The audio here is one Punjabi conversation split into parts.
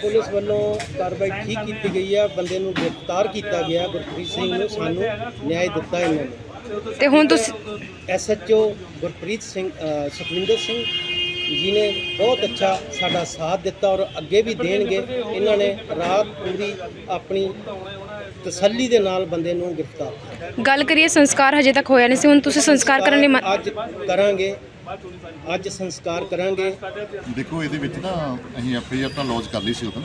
ਪੁਲਿਸ ਵੱਲੋਂ ਕਾਰਵਾਈ ਠੀਕ ਕੀਤੀ ਗਈ ਹੈ ਬੰਦੇ ਨੂੰ ਗ੍ਰਿਫਤਾਰ ਕੀਤਾ ਗਿਆ ਗੁਰਪ੍ਰੀਤ ਸਿੰਘ ਨੂੰ ਸਾਨੂੰ ਨਿਆਂ ਦਿੱਤਾ ਇਹਨਾਂ ਨੇ। ਤੇ ਹੁਣ ਤੁਸੀਂ ਐਸਐਚਓ ਗੁਰਪ੍ਰੀਤ ਸਿੰਘ ਸੁਖਵਿੰਦਰ ਸਿੰਘ ਜੀ ਨੇ ਬਹੁਤ ਅੱਛਾ ਸਾਡਾ ਸਾਥ ਦਿੱਤਾ ਔਰ ਅੱਗੇ ਵੀ ਦੇਣਗੇ। ਇਹਨਾਂ ਨੇ ਰਾਤ ਪੂਰੀ ਆਪਣੀ ਤਸੱਲੀ ਦੇ ਨਾਲ ਬੰਦੇ ਨੂੰ ਗ੍ਰਿਫਤਾਰ ਕੀਤਾ। ਗੱਲ ਕਰੀਏ ਸੰਸਕਾਰ ਹਜੇ ਤੱਕ ਹੋਇਆ ਨਹੀਂ ਸੀ। ਹੁਣ ਤੁਸੀਂ ਸੰਸਕਾਰ ਕਰਨ ਲਈ ਅੱਜ ਕਰਾਂਗੇ। ਅੱਜ ਸੰਸਕਾਰ ਕਰਾਂਗੇ। ਦੇਖੋ ਇਹਦੇ ਵਿੱਚ ਨਾ ਅਸੀਂ ਐਫ ਆਈ ਆਰ ਤਾਂ ਲੌਂਚ ਕਰ ਲਈ ਸੀ ਉਦੋਂ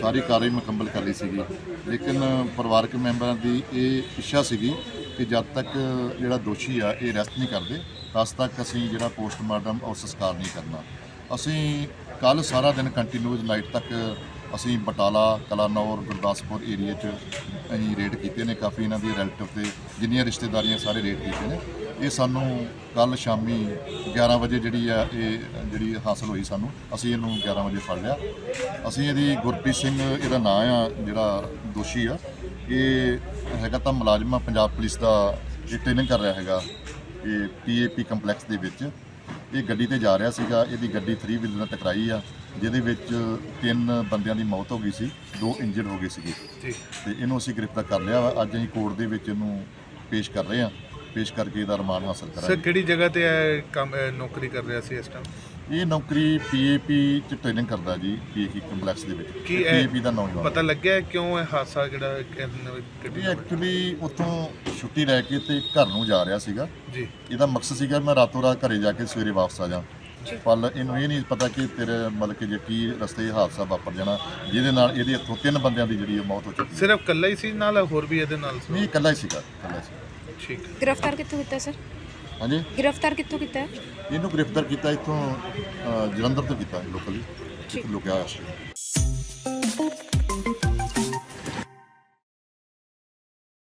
ਸਾਰੀ ਕਾਰਵਾਈ ਮੁਕੰਮਲ ਕਰ ਲਈ ਸੀਗੀ। ਲੇਕਿਨ ਪਰਿਵਾਰਕ ਮੈਂਬਰਾਂ ਦੀ ਇਹ ਇੱਛਾ ਸੀਗੀ ਕਿ ਜਦ ਤੱਕ ਜਿਹੜਾ ਦੋਸ਼ੀ ਆ ਇਹ ਅਰੈਸਟ ਨਹੀਂ ਕਰਦੇ ਤਦ ਤੱਕ ਅਸੀਂ ਜਿਹੜਾ ਪੋਸਟਮਾਰਟਮ ਔਰ ਸੰਸਕਾਰ ਨਹੀਂ ਕਰਨਾ। ਅਸੀਂ ਕੱਲ ਸਾਰਾ ਦਿਨ ਕੰਟੀਨਿਊਸ ਨਾਈਟ ਤੱਕ ਅਸੀਂ ਬਟਾਲਾ ਕਲਾਨੌਰ ਗੁਰਦਾਸਪੁਰ ਏਰੀਆ 'ਚ ਅਸੀਂ ਰੇਡ ਕੀਤੇ ਨੇ, ਕਾਫੀ ਇਹਨਾਂ ਦੀ ਰਿਲੇਟਿਵ ਤੇ ਜਿੰਨੀਆਂ ਰਿਸ਼ਤੇਦਾਰੀਆਂ ਸਾਰੇ ਰੇਡ ਕੀਤੇ ਨੇ। ਇਹ ਸਾਨੂੰ ਕੱਲ ਸ਼ਾਮੀ 11 ਵਜੇ ਜਿਹੜੀ ਆ, ਇਹ ਜਿਹੜੀ ਹਾਸਲ ਹੋਈ ਸਾਨੂੰ, ਅਸੀਂ ਇਹਨੂੰ 11 ਵਜੇ ਫੜ ਲਿਆ। ਅਸੀਂ ਇਹਦੀ ਗੁਰਪ੍ਰੀਤ ਸਿੰਘ, ਇਹਦਾ ਨਾਂ ਆ, ਜਿਹੜਾ ਦੋਸ਼ੀ ਆ, ਇਹ ਹੈਗਾ ਤਾਂ ਮੁਲਾਜ਼ਮ ਆ, ਪੰਜਾਬ ਪੁਲਿਸ ਦਾ ਇਹ ਟ੍ਰੇਨਿੰਗ ਕਰ ਰਿਹਾ ਹੈਗਾ, ਇਹ ਪੀਏਪੀ ਕੰਪਲੈਕਸ ਦੇ ਵਿੱਚ। ਇਹ ਗੱਡੀ ਤੇ ਜਾ ਰਿਹਾ ਸੀਗਾ, ਇਹਦੀ ਗੱਡੀ 3 ਵੀਲਰ ਨਾਲ ਟਕਰਾਈ ਆ। ਜਿਹਦੇ ਵਿੱਚ ਤਿੰਨ ਬੰਦਿਆਂ ਦੀ ਮੌਤ ਹੋ ਗਈ ਸੀ ਦੋ ਇੰਜਰਡ ਹੋ ਗਏ ਸੀਗੇ। ਤੇ ਇਹਨੂੰ ਅਸੀਂ ਗ੍ਰਿਫਤਾਰ ਕਰ ਲਿਆ ਵਾ। ਅੱਜ ਅਸੀਂ ਕੋਰਟ ਦੇ ਵਿੱਚ ਇਹਨੂੰ ਪੇਸ਼ ਕਰ ਰਹੇ ਹਾਂ। ਪੇਸ਼ ਕਰਕੇ ਇਹਦਾ ਰਿਮਾਂਡ ਹਾਸਲ ਸਰ ਕਰਾਂਗੇ ਕਿਹੜੀ ਜਗ੍ਹਾ ਤੇ ਇਹ ਕੰਮ ਇਹ ਨੌਕਰੀ ਕਰ ਰਿਹਾ ਸੀ ਇਸ ਟਾਈਮ ਇਹ ਨੌਕਰੀ ਪੀਏਪੀ ਚ ਟ੍ਰੇਨਿੰਗ ਕਰਦਾ ਜੀ ਪੀਏਪੀ ਕੰਪਲੈਕਸ ਦੇ ਵਿੱਚ। ਕੀ ਇਹ ਪੀਏਪੀ ਦਾ ਨੌਜਵਾਨ। ਪਤਾ ਲੱਗਿਆ ਕਿਉਂ ਇਹ ਹਾਦਸਾ ਜਿਹੜਾ ਇਹ ਗੱਡੀ ਇਹ ਐਕਚੁਅਲੀ ਉੱਥੋਂ ਛੁੱਟੀ ਲੈ ਕੇ ਤੇ ਘਰ ਨੂੰ ਜਾ ਰਿਹਾ ਸੀਗਾ। ਜੀ। ਇਹਦਾ ਮਕਸਦ ਸੀਗਾ ਮੈਂ ਰਾਤੋਂ ਰਾਤ ਘਰੇ ਜਾ ਕੇ ਸਵੇਰੇ ਵਾਪਸ ਆ ਜਾ ਪਰ ਇਹਨੂੰ ਇਹ ਨਹੀਂ ਪਤਾ ਕਿ ਤੇਰੇ ਮਤਲਬ ਕਿ ਜੇ ਕੀ ਰਸਤੇ ਹਾਦਸਾ ਵਾਪਰ ਜਾਣਾ ਜਿਹਦੇ ਨਾਲ ਇਹਦੇ ਹੱਥੋਂ ਤਿੰਨ ਬੰਦਿਆਂ ਦੀ ਜਿਹੜੀ ਉਹ ਮੌਤ ਹੋ ਚੁੱਕੀ ਸਿਰਫ ਕੱਲਾ ਹੀ ਸੀ ਨਾਲ ਹੋਰ ਵੀ ਇਹਦੇ ਨਾਲ ਸੀ? ਨਹੀਂ ਇਕੱਲਾ ਹੀ ਸੀਗਾ ਇਕੱਲਾ ਸੀ ਠੀਕ ਹੈ। ਗ੍ਰਿਫਤਾਰ ਕਿੱਥੋਂ ਕੀਤਾ ਸਰ? ਹਾਂਜੀ? ਗ੍ਰਿਫਤਾਰ ਕਿੱਥੋਂ ਕੀਤਾ? ਹੈ ਇਹਨੂੰ ਗ੍ਰਿਫਤਾਰ ਕੀਤਾ ਇੱਥੋਂ ਅ, ਜਲੰਧਰ ਤੋਂ ਕੀਤਾ ਲੋਕਲੀ ਲੁਕਿਆ ਹੋਇਆ ਸੀ।